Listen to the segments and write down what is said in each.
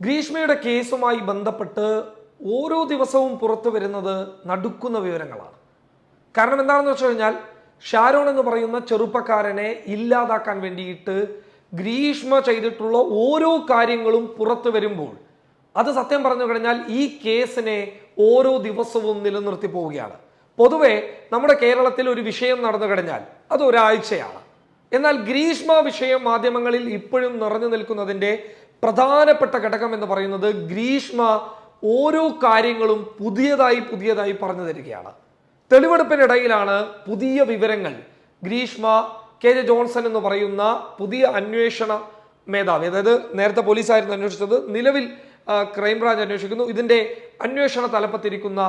ഗ്രീഷ്മയുടെ കേസുമായി ബന്ധപ്പെട്ട് ഓരോ ദിവസവും പുറത്തു വരുന്നത് നടുക്കുന്ന വിവരങ്ങളാണ്. കാരണം എന്താണെന്ന് വെച്ച് കഴിഞ്ഞാൽ ഷാരോൺ എന്ന് പറയുന്ന ചെറുപ്പക്കാരനെ ഇല്ലാതാക്കാൻ വേണ്ടിയിട്ട് ഗ്രീഷ്മ ചെയ്തിട്ടുള്ള ഓരോ കാര്യങ്ങളും പുറത്തു വരുമ്പോൾ അത് സത്യം പറഞ്ഞു കഴിഞ്ഞാൽ ഈ കേസിനെ ഓരോ ദിവസവും നിലനിർത്തി പോവുകയാണ്. പൊതുവെ നമ്മുടെ കേരളത്തിൽ ഒരു വിഷയം നടന്നു കഴിഞ്ഞാൽ അത് ഒരാഴ്ചയാണ്. എന്നാൽ ഗ്രീഷ്മ വിഷയം മാധ്യമങ്ങളിൽ ഇപ്പോഴും നിറഞ്ഞു നിൽക്കുന്നതിന്റെ പ്രധാനപ്പെട്ട ഘടകം എന്ന് പറയുന്നത് ഗ്രീഷ്മ ഓരോ കാര്യങ്ങളും പുതിയതായി പുതിയതായി പറഞ്ഞു തരികയാണ്. തെളിവെടുപ്പിനിടയിലാണ് പുതിയ വിവരങ്ങൾ. ഗ്രീഷ്മ കെ ജെ ജോൺസൺ എന്ന് പറയുന്ന പുതിയ അന്വേഷണ മേധാവി അതായത് നേരത്തെ പോലീസായിരുന്നു അന്വേഷിച്ചത് നിലവിൽ ക്രൈംബ്രാഞ്ച് അന്വേഷിക്കുന്നു. ഇതിന്റെ അന്വേഷണ തലപ്പത്തിരിക്കുന്ന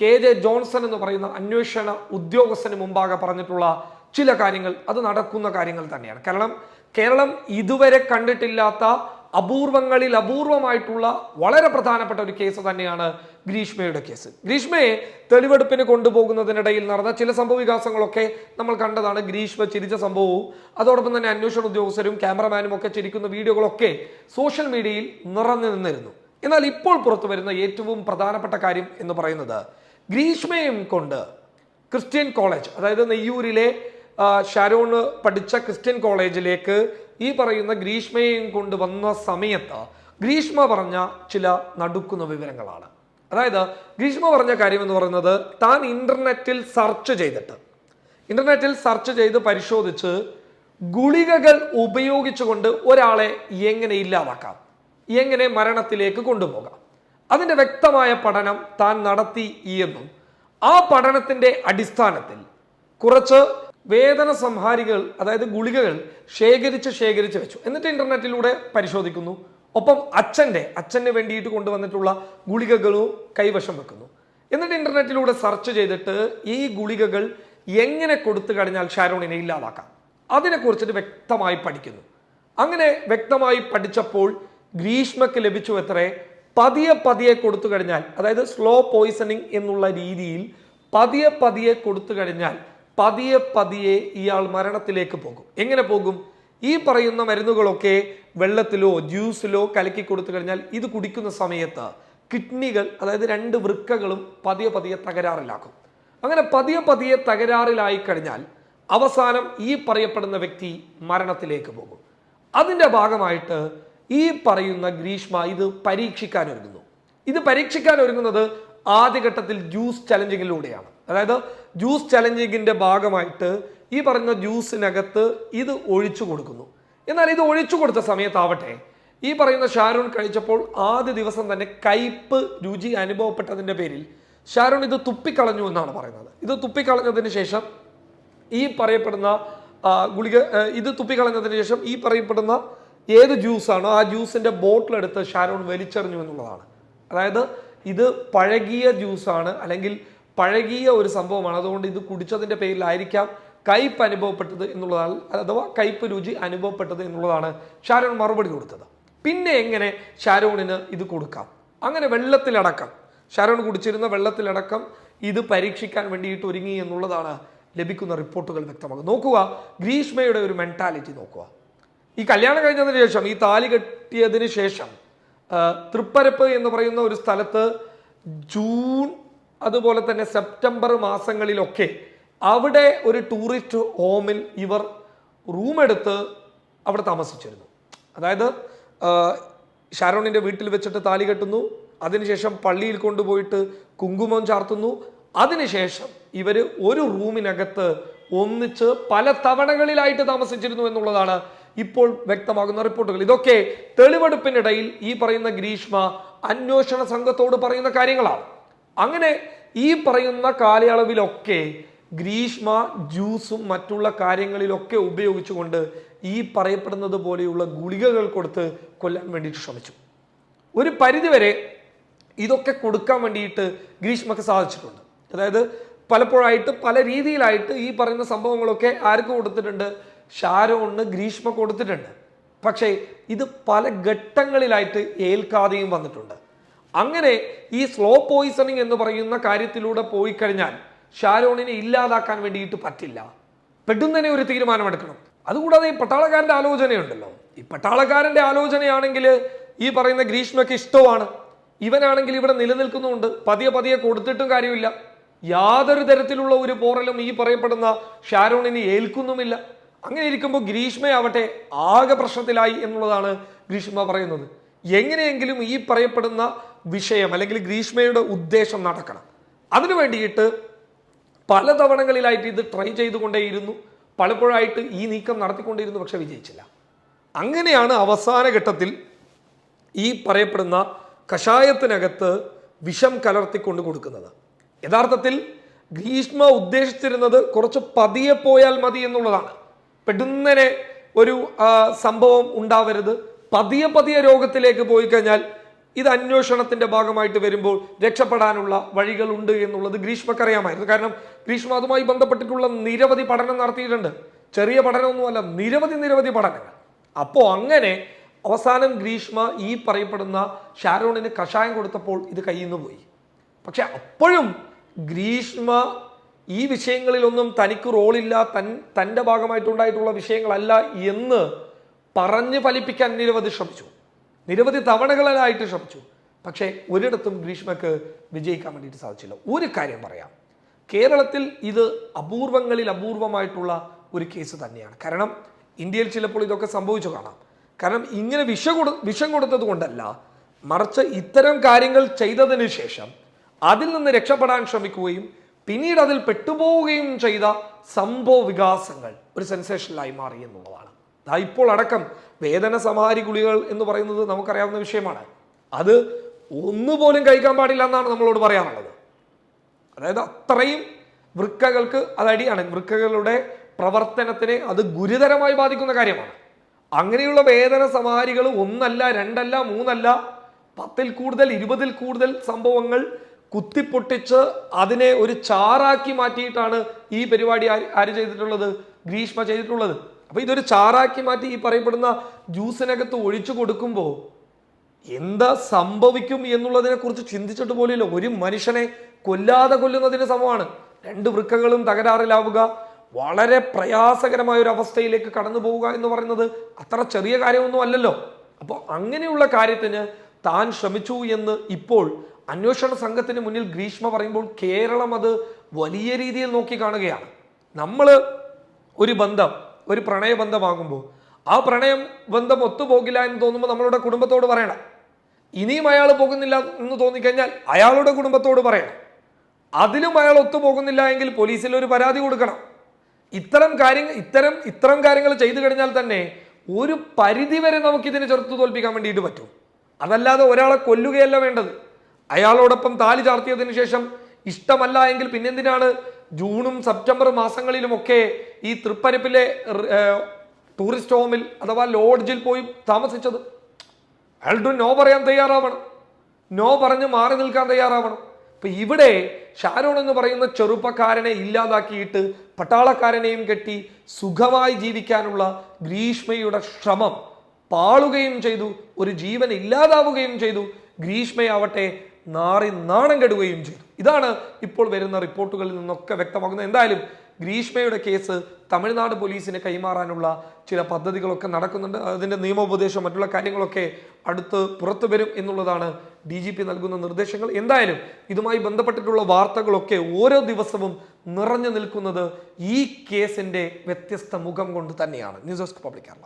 കെ ജെ ജോൺസൺ എന്ന് പറയുന്ന അന്വേഷണ ഉദ്യോഗസ്ഥന് മുമ്പാകെ പറഞ്ഞിട്ടുള്ള ചില കാര്യങ്ങൾ അത് നടക്കുന്ന കാര്യങ്ങൾ തന്നെയാണ്. കാരണം കേരളം ഇതുവരെ കണ്ടിട്ടില്ലാത്ത അപൂർവങ്ങളിൽ അപൂർവമായിട്ടുള്ള വളരെ പ്രധാനപ്പെട്ട ഒരു കേസ് തന്നെയാണ് ഗ്രീഷ്മയുടെ കേസ്. ഗ്രീഷ്മയെ തെളിവെടുപ്പിന് കൊണ്ടുപോകുന്നതിനിടയിൽ നടന്ന ചില സംഭവ വികാസങ്ങളൊക്കെ നമ്മൾ കണ്ടതാണ്. ഗ്രീഷ്മ ചിരിച്ച സംഭവവും അതോടൊപ്പം തന്നെ അന്വേഷണ ഉദ്യോഗസ്ഥരും ക്യാമറമാനും ഒക്കെ ചിരിക്കുന്ന വീഡിയോകളൊക്കെ സോഷ്യൽ മീഡിയയിൽ നിറഞ്ഞു നിന്നിരുന്നു. എന്നാൽ ഇപ്പോൾ പുറത്തു വരുന്ന ഏറ്റവും പ്രധാനപ്പെട്ട കാര്യം എന്ന് പറയുന്നത് ഗ്രീഷ്മയും കൊണ്ട് ക്രിസ്ത്യൻ കോളേജ് അതായത് നെയ്യൂരിലെ ആ, ഷാരോണ് പഠിച്ച ക്രിസ്ത്യൻ കോളേജിലേക്ക് ഈ പറയുന്ന ഗ്രീഷ്മയെയും കൊണ്ട് വന്ന സമയത്ത് ഗ്രീഷ്മ പറഞ്ഞ ചില നടുക്കുന്ന വിവരങ്ങളാണ്. അതായത് ഗ്രീഷ്മ പറഞ്ഞ കാര്യം എന്ന് പറയുന്നത് താൻ ഇന്റർനെറ്റിൽ സെർച്ച് ചെയ്തിട്ട് ഇന്റർനെറ്റിൽ സെർച്ച് ചെയ്ത് പരിശോധിച്ച് ഗുളികകൾ ഉപയോഗിച്ചുകൊണ്ട് ഒരാളെ എങ്ങനെ ഇല്ലാതാക്കാം എങ്ങനെ മരണത്തിലേക്ക് കൊണ്ടുപോകാം. അതിന്റെ വ്യക്തമായ പഠനം താൻ നടത്തി എന്നും. ആ പഠനത്തിന്റെ അടിസ്ഥാനത്തിൽ കുറച്ച് വേദന സംഹാരികൾ അതായത് ഗുളികകൾ ശേഖരിച്ച് ശേഖരിച്ച് വെച്ചു. എന്നിട്ട് ഇന്റർനെറ്റിലൂടെ പരിശോധിക്കുന്നു. ഒപ്പം അച്ഛന്റെ അച്ഛന് വേണ്ടിയിട്ട് കൊണ്ടുവന്നിട്ടുള്ള ഗുളികകളും കൈവശം വെക്കുന്നു. എന്നിട്ട് ഇന്റർനെറ്റിലൂടെ സെർച്ച് ചെയ്തിട്ട് ഈ ഗുളികകൾ എങ്ങനെ കൊടുത്തു കഴിഞ്ഞാൽ ഷാരോണിനെ ഇല്ലാതാക്കാം. അതിനെക്കുറിച്ചിട്ട് വ്യക്തമായി പഠിക്കുന്നു. അങ്ങനെ വ്യക്തമായി പഠിച്ചപ്പോൾ ഗ്രീഷ്മക്ക് ലഭിച്ചു എത്രേ? പതിയെ പതിയെ കൊടുത്തു കഴിഞ്ഞാൽ അതായത് സ്ലോ പോയിസണിങ് എന്നുള്ള രീതിയിൽ പതിയെ പതിയെ കൊടുത്തു കഴിഞ്ഞാൽ പതിയെ പതിയെ ഇയാൾ മരണത്തിലേക്ക് പോകും. എങ്ങനെ പോകും? ഈ പറയുന്ന മരുന്നുകളൊക്കെ വെള്ളത്തിലോ ജ്യൂസിലോ കലക്കി കൊടുത്തു കഴിഞ്ഞാൽ ഇത് കുടിക്കുന്ന സമയത്ത് കിഡ്നികൾ അതായത് രണ്ട് വൃക്കകളും പതിയെ പതിയെ തകരാറിലാക്കും. അങ്ങനെ പതിയെ പതിയെ തകരാറിലായി കഴിഞ്ഞാൽ അവസാനം ഈ പറയപ്പെടുന്ന വ്യക്തി മരണത്തിലേക്ക് പോകും. അതിന്റെ ഭാഗമായിട്ട് ഈ പറയുന്ന ഗ്രീഷ്മ ഇത് പരീക്ഷിക്കാൻ ഒരുങ്ങുന്നു. ഇത് പരീക്ഷിക്കാൻ ഒരുങ്ങുന്നത് ആദ്യഘട്ടത്തിൽ ജ്യൂസ് ചലഞ്ചിങ്ങിലൂടെയാണ്. അതായത് ജ്യൂസ് ചലഞ്ചിങ്ങിന്റെ ഭാഗമായിട്ട് ഈ പറയുന്ന ജ്യൂസിനകത്ത് ഇത് ഒഴിച്ചു കൊടുക്കുന്നു. എന്നാൽ ഇത് ഒഴിച്ചു കൊടുത്ത സമയത്താവട്ടെ ഈ പറയുന്ന ഷാരൂൺ കഴിച്ചപ്പോൾ ആദ്യ ദിവസം തന്നെ കയ്പ് രുചി അനുഭവപ്പെട്ടതിന്റെ പേരിൽ ഷാരൂൺ ഇത് തുപ്പിക്കളഞ്ഞു എന്നാണ് പറയുന്നത്. ഇത് തുപ്പിക്കളഞ്ഞതിന് ശേഷം ഈ പറയപ്പെടുന്ന ഗുളിക ഇത് തുപ്പിക്കളഞ്ഞതിന് ശേഷം ഈ പറയപ്പെടുന്ന ഏത് ജ്യൂസാണോ ആ ജ്യൂസിന്റെ ബോട്ടിലെടുത്ത് ഷാരോൺ വലിച്ചെറിഞ്ഞു എന്നുള്ളതാണ്. അതായത് ഇത് പഴകിയ ജ്യൂസാണ് അല്ലെങ്കിൽ പഴകിയ ഒരു സംഭവമാണ്. അതുകൊണ്ട് ഇത് കുടിച്ചതിന്റെ പേരിലായിരിക്കാം കയ്പ് അനുഭവപ്പെട്ടത് എന്നുള്ളതാണ് അഥവാ കയ്പ് രുചി അനുഭവപ്പെട്ടത് എന്നുള്ളതാണ് ഷാരോൺ മറുപടി കൊടുത്തത്. പിന്നെ എങ്ങനെ ഷാരോണിന് ഇത് കൊടുക്കാം? അങ്ങനെ വെള്ളത്തിലടക്കം. ഷാരോൺ കുടിച്ചിരുന്ന വെള്ളത്തിലടക്കം ഇത് പരീക്ഷിക്കാൻ വേണ്ടിയിട്ട് ഒരുങ്ങി എന്നുള്ളതാണ് ലഭിക്കുന്ന റിപ്പോർട്ടുകൾ വ്യക്തമാക്കുന്നത് നോക്കുക ഗ്രീഷ്മയുടെ ഒരു മെന്റാലിറ്റി നോക്കുക. ഈ കല്യാണം കഴിഞ്ഞതിന് ശേഷം ഈ താലി കെട്ടിയതിന് ശേഷം തൃപ്പരപ്പ് എന്ന് പറയുന്ന ഒരു സ്ഥലത്ത് ജൂൺ അതുപോലെ തന്നെ സെപ്റ്റംബർ മാസങ്ങളിലൊക്കെ അവിടെ ഒരു ടൂറിസ്റ്റ് ഹോമിൽ ഇവർ റൂമെടുത്ത് അവിടെ താമസിച്ചിരുന്നു. അതായത് ഷാരോണിന്റെ വീട്ടിൽ വെച്ചിട്ട് താലി കെട്ടുന്നു അതിനുശേഷം പള്ളിയിൽ കൊണ്ടുപോയിട്ട് കുങ്കുമം ചാർത്തുന്നു അതിനുശേഷം ഇവർ ഒരു റൂമിനകത്ത് ഒന്നിച്ച് പല തവണകളിലായിട്ട് താമസിച്ചിരുന്നു എന്നുള്ളതാണ് ഇപ്പോൾ വ്യക്തമാകുന്ന റിപ്പോർട്ടുകൾ. ഇതൊക്കെ തെളിവെടുപ്പിനിടയിൽ ഈ പറയുന്ന ഗ്രീഷ്മ അന്വേഷണ സംഘത്തോട് പറയുന്ന കാര്യങ്ങളാണ്. അങ്ങനെ ഈ പറയുന്ന കാലയളവിലൊക്കെ ഗ്രീഷ്മ ജ്യൂസും മറ്റുള്ള കാര്യങ്ങളിലൊക്കെ ഉപയോഗിച്ചുകൊണ്ട് ഈ പറയപ്പെടുന്നത് പോലെയുള്ള ഗുളികകൾ കൊടുത്ത് കൊല്ലാൻ വേണ്ടിയിട്ട് ശ്രമിച്ചു. ഒരു പരിധിവരെ ഇതൊക്കെ കൊടുക്കാൻ വേണ്ടിയിട്ട് ഗ്രീഷ്മക്ക് സാധിച്ചിട്ടുണ്ട്. അതായത് പലപ്പോഴായിട്ട് പല രീതിയിലായിട്ട് ഈ പറയുന്ന സംഭവങ്ങളൊക്കെ ആർക്ക് കൊടുത്തിട്ടുണ്ട്? ഷാരോണ് ഗ്രീഷ്മ കൊടുത്തിട്ടുണ്ട്. പക്ഷേ ഇത് പല ഘട്ടങ്ങളിലായിട്ട് ഏൽക്കാതെയും വന്നിട്ടുണ്ട്. അങ്ങനെ ഈ സ്ലോ പോയിസണിങ് എന്ന് പറയുന്ന കാര്യത്തിലൂടെ പോയി കഴിഞ്ഞാൽ ഷാരോണിനെ ഇല്ലാതാക്കാൻ വേണ്ടിയിട്ട് പറ്റില്ല. പെട്ടെന്ന് ഒരു തീരുമാനമെടുക്കണം. അതുകൂടാതെ ഈ പട്ടാളക്കാരന്റെ ആലോചനയുണ്ടല്ലോ. ഈ പട്ടാളക്കാരന്റെ ആലോചനയാണെങ്കിൽ ഈ പറയുന്ന ഗ്രീഷ്മയ്ക്ക് ഇഷ്ടമാണ്. ഇവനാണെങ്കിൽ ഇവിടെ നിലനിൽക്കുന്നുണ്ട് പതിയെ പതിയെ കൊടുത്തിട്ടും കാര്യമില്ല. യാതൊരു തരത്തിലുള്ള ഒരു പോറലും ഈ പറയപ്പെടുന്ന ഷാരോണിനെ ഏൽക്കുന്നുമില്ല. അങ്ങനെ ഇരിക്കുമ്പോൾ ഗ്രീഷ്മയാവട്ടെ ആകെ പ്രശ്നത്തിലായി എന്നുള്ളതാണ് ഗ്രീഷ്മ പറയുന്നത്. എങ്ങനെയെങ്കിലും ഈ പറയപ്പെടുന്ന വിഷയം അല്ലെങ്കിൽ ഗ്രീഷ്മയുടെ ഉദ്ദേശം നടക്കണം. അതിനു വേണ്ടിയിട്ട് പല തവണകളിലായിട്ട് ഇത് ട്രൈ ചെയ്തുകൊണ്ടേയിരുന്നു. പലപ്പോഴായിട്ട് ഈ നീക്കം നടത്തിക്കൊണ്ടിരുന്നു പക്ഷെ വിജയിച്ചില്ല. അങ്ങനെയാണ് അവസാന ഘട്ടത്തിൽ ഈ പറയപ്പെടുന്ന കഷായത്തിനകത്ത് വിഷം കലർത്തിക്കൊണ്ട് കൊടുക്കുന്നത്. യഥാർത്ഥത്തിൽ ഗ്രീഷ്മ ഉദ്ദേശിച്ചിരുന്നത് കുറച്ച് പതിയെ പോയാൽ മതി എന്നുള്ളതാണ്. പെടുന്നനെ ഒരു സംഭവം ഉണ്ടാവരുത്. പതിയെ പതിയെ രോഗത്തിലേക്ക് പോയി കഴിഞ്ഞാൽ ഇത് അന്വേഷണത്തിന്റെ ഭാഗമായിട്ട് വരുമ്പോൾ രക്ഷപ്പെടാനുള്ള വഴികളുണ്ട് എന്നുള്ളത് ഗ്രീഷ്മക്കറിയാമായിരുന്നു കാരണം ഗ്രീഷ്മ അതുമായി ബന്ധപ്പെട്ടിട്ടുള്ള നിരവധി പഠനം നടത്തിയിട്ടുണ്ട്. ചെറിയ പഠനമൊന്നുമല്ല നിരവധി നിരവധി പഠനങ്ങൾ. അപ്പോൾ അങ്ങനെ അവസാനം ഗ്രീഷ്മ ഈ പറയപ്പെടുന്ന ഷാരോണിന് കഷായം കൊടുത്തപ്പോൾ ഇത് കയ്യിൽ നിന്ന് പോയി. പക്ഷെ അപ്പോഴും ഗ്രീഷ്മ ഈ വിഷയങ്ങളിലൊന്നും തനിക്ക് റോളില്ല തൻ തന്റെ ഭാഗമായിട്ടുണ്ടായിട്ടുള്ള വിഷയങ്ങളല്ല എന്ന് പറഞ്ഞ് ഫലിപ്പിക്കാൻ നിരവധി ശ്രമിച്ചു. നിരവധി തവണകളിലായിട്ട് ശ്രമിച്ചു പക്ഷേ ഒരിടത്തും ഗ്രീഷ്മക്ക് വിജയിക്കാൻ വേണ്ടിയിട്ട് സാധിച്ചില്ല. ഒരു കാര്യം പറയാം. കേരളത്തിൽ ഇത് അപൂർവങ്ങളിൽ അപൂർവമായിട്ടുള്ള ഒരു കേസ് തന്നെയാണ്. കാരണം ഇന്ത്യയിൽ ചിലപ്പോൾ ഇതൊക്കെ സംഭവിച്ചു കാണാം. കാരണം ഇങ്ങനെ വിഷ കൊടു വിഷം കൊടുത്തത് കൊണ്ടല്ല മറിച്ച് ഇത്തരം കാര്യങ്ങൾ ചെയ്തതിന് ശേഷം അതിൽ നിന്ന് രക്ഷപ്പെടാൻ ശ്രമിക്കുകയും പിന്നീട് അതിൽ പെട്ടുപോവുകയും ചെയ്ത സംഭവ വികാസങ്ങൾ ഒരു സെൻസേഷനിലായി മാറി എന്നുള്ളതാണ്. ഇപ്പോൾ അടക്കം വേദന സമാഹാരി ഗുളികൾ എന്ന് പറയുന്നത് നമുക്കറിയാവുന്ന വിഷയമാണ്. അത് ഒന്നുപോലും കഴിക്കാൻ പാടില്ല എന്നാണ് നമ്മളോട് പറയാനുള്ളത്. അതായത് അത്രയും വൃക്കകൾക്ക് അത് അടിയാണ്. വൃക്കകളുടെ പ്രവർത്തനത്തിനെ അത് ഗുരുതരമായി ബാധിക്കുന്ന കാര്യമാണ്. അങ്ങനെയുള്ള വേദന സമാഹാരികൾ ഒന്നല്ല രണ്ടല്ല മൂന്നല്ല പത്തിൽ കൂടുതൽ ഇരുപതിൽ കൂടുതൽ സംഭവങ്ങൾ കുത്തിപ്പൊട്ടിച്ച് അതിനെ ഒരു ചാറാക്കി മാറ്റിയിട്ടാണ് ഈ പരിപാടി ആര് ആര് ചെയ്തിട്ടുള്ളത്? ഗ്രീഷ്മ ചെയ്തിട്ടുള്ളത്. അപ്പൊ ഇതൊരു ചാറാക്കി മാറ്റി ഈ പറയപ്പെടുന്ന ജ്യൂസിനകത്ത് ഒഴിച്ചു കൊടുക്കുമ്പോൾ എന്താ സംഭവിക്കും എന്നുള്ളതിനെ കുറിച്ച് ചിന്തിച്ചിട്ട് പോലില്ല ഒരു മനുഷ്യനെ കൊല്ലാതെ കൊല്ലുന്നതിന് സമമാണ്. രണ്ട് വൃക്കകളും തകരാറിലാവുക വളരെ പ്രയാസകരമായ ഒരു അവസ്ഥയിലേക്ക് കടന്നു പോവുക എന്ന് പറയുന്നത് അത്ര ചെറിയ കാര്യമൊന്നും അല്ലല്ലോ. അപ്പോൾ അങ്ങനെയുള്ള കാര്യത്തിന് താൻ ശ്രമിച്ചു എന്ന് ഇപ്പോൾ അന്വേഷണ സംഘത്തിന് മുന്നിൽ ഗ്രീഷ്മ പറയുമ്പോൾ കേരളം അത് വലിയ രീതിയിൽ നോക്കി കാണുകയാണ്. നമ്മൾ ഒരു ബന്ധം ഒരു പ്രണയബന്ധമാകുമ്പോൾ ആ പ്രണയം ബന്ധം ഒത്തുപോകില്ല എന്ന് തോന്നുമ്പോൾ നമ്മളുടെ കുടുംബത്തോട് പറയണം. ഇനിയും അയാൾ പോകുന്നില്ല എന്ന് തോന്നിക്കഴിഞ്ഞാൽ അയാളുടെ കുടുംബത്തോട് പറയണം. അതിലും അയാൾ ഒത്തുപോകുന്നില്ല എങ്കിൽ പോലീസിൽ ഒരു പരാതി കൊടുക്കണം. ഇത്തരം കാര്യങ്ങൾ ഇത്തരം ഇത്തരം കാര്യങ്ങൾ ചെയ്തു കഴിഞ്ഞാൽ തന്നെ ഒരു പരിധി വരെ നമുക്ക് ഇതിനെ ചെറുത്തു തോൽപ്പിക്കാൻ വേണ്ടിയിട്ട് പറ്റും. അതല്ലാതെ ഒരാളെ കൊല്ലുകയല്ല വേണ്ടത്. അയാളോടൊപ്പം താലി ചാർത്തിയതിനു ശേഷം ഇഷ്ടമല്ല എങ്കിൽ പിന്നെന്തിനാണ് ജൂണും സെപ്റ്റംബർ മാസങ്ങളിലുമൊക്കെ ഈ തൃപ്പരപ്പിലെ ടൂറിസ്റ്റ് ഹോമിൽ അഥവാ ലോഡ്ജിൽ പോയി താമസിച്ചത്. അയാളുടെ നോ പറയാൻ തയ്യാറാവണം. നോ പറഞ്ഞ് മാറി നിൽക്കാൻ തയ്യാറാവണം. ഇപ്പൊ ഇവിടെ ഷാരോൺ എന്ന് പറയുന്ന ചെറുപ്പക്കാരനെ ഇല്ലാതാക്കിയിട്ട് പട്ടാളക്കാരനെയും കെട്ടി സുഖമായി ജീവിക്കാനുള്ള ഗ്രീഷ്മയുടെ ശ്രമം പാളുകയും ചെയ്തു. ഒരു ജീവൻ ഇല്ലാതാവുകയും ചെയ്തു. ഗ്രീഷ്മയാവട്ടെ നാറി നാണം കെടുകയും ചെയ്തു. ഇതാണ് ഇപ്പോൾ വരുന്ന റിപ്പോർട്ടുകളിൽ നിന്നൊക്കെ വ്യക്തമാകുന്നത്. എന്തായാലും ഗ്രീഷ്മയുടെ കേസ് തമിഴ്നാട് പോലീസിന് കൈമാറാനുള്ള ചില പദ്ധതികളൊക്കെ നടക്കുന്നുണ്ട്. അതിന്റെ നിയമോപദേശം മറ്റുള്ള കാര്യങ്ങളൊക്കെ അടുത്ത് പുറത്തു വരും എന്നുള്ളതാണ് ഡി ജി പി നൽകുന്ന നിർദ്ദേശങ്ങൾ. എന്തായാലും ഇതുമായി ബന്ധപ്പെട്ടിട്ടുള്ള വാർത്തകളൊക്കെ ഓരോ ദിവസവും നിറഞ്ഞു നിൽക്കുന്നത് ഈ കേസിന്റെ വ്യത്യസ്ത മുഖം കൊണ്ട് തന്നെയാണ്. News desk public Kerala.